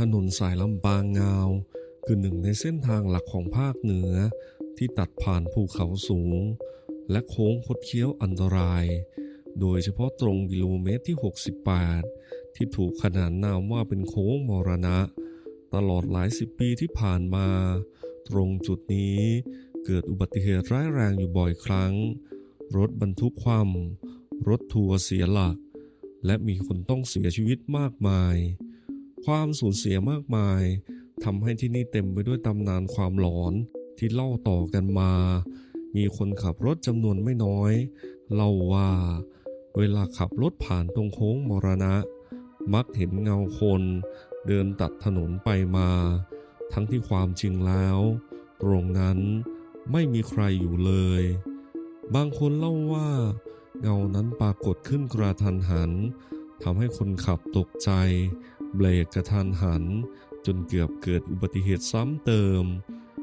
ถนนสายลำปางงาว คือหนึ่งในเส้นทางหลักของภาคเหนือ ที่ตัดผ่านภูเขาสูง และโค้งคดเคี้ยวอันตราย โดยเฉพาะตรงกิโลเมตรที่ 68 ที่ถูกขนานนามว่าเป็นโค้งมรณะ ตลอดหลายสิบปีที่ผ่านมา ตรงจุดนี้เกิดอุบัติเหตุร้ายแรงอยู่บ่อยครั้ง รถบรรทุกคว่ำรถทัวร์เสียหลัก และมีคนต้องเสียชีวิตมากมาย ความสูญเสียมากมายทำให้ที่นี่เต็มไปด้วยตำนานความหลอนที่เล่าต่อกันมา มีคนขับรถจำนวนไม่น้อย เล่าว่า เวลาขับรถผ่านตรงโค้งมรณะ มักเห็นเงาคนเดินตัดถนนไปมา ทั้งที่ความจริงแล้ว ตรงนั้นไม่มีใครอยู่เลย บางคนเล่าว่า เงานั้นปรากฏขึ้นกระทันหัน ทำให้คนขับตกใจ เบรกกระทันหัน จนเกือบเกิดอุบัติเหตุซ้ำเติม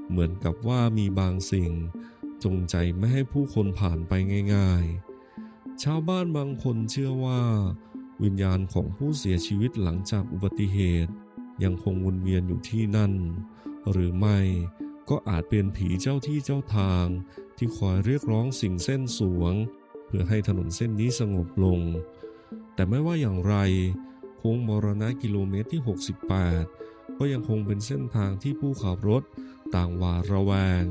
เหมือนกับว่ามีบางสิ่ง จงใจไม่ให้ผู้คนผ่านไปง่ายๆ ชาวบ้านบางคนเชื่อว่า วิญญาณของผู้เสียชีวิตหลังจากอุบัติเหตุ ยังคงวนเวียนอยู่ที่นั่น หรือไม่ก็อาจเป็นผีเจ้าที่เจ้าทางที่คอยเรียกร้องสิ่งเส้นสวง เพื่อให้ถนนเส้นนี้สงบลง แต่ไม่ว่าอย่างไร โค้งมรณะกิโลเมตรที่ 68 ก็ยังคงเป็นเส้นทางที่ผู้ขับรถต่างหวาดระแวง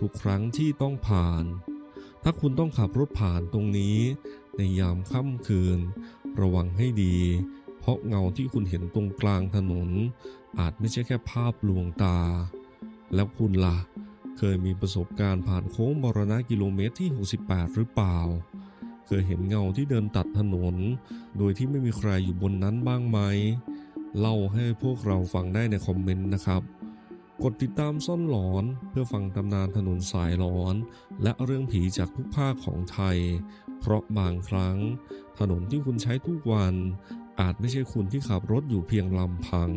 ทุกครั้งที่ต้องผ่าน ถ้าคุณต้องขับรถผ่านตรงนี้ ในยามค่ำคืน ระวังให้ดี เพราะเงาที่คุณเห็นตรงกลางถนน อาจไม่ใช่แค่ภาพลวงตา แล้วคุณล่ะ เคยมีประสบการณ์ผ่านโค้งมรณะกิโลเมตรที่ 68 หรือเปล่า เคยเห็นเงาที่เดินตัดถนน โดยที่ไม่มีใครอยู่บนนั้นบ้างไหม เล่าให้พวกเราฟังได้ในคอมเมนต์นะครับ กดติดตามซ่อนหลอนเพื่อฟังตำนานถนนสายหลอน และเรื่องผีจากทุกภาคของไทย เพราะบางครั้ง ถนนที่คุณใช้ทุกวัน อาจไม่ใช่คุณที่ขับรถอยู่เพียงลำพัง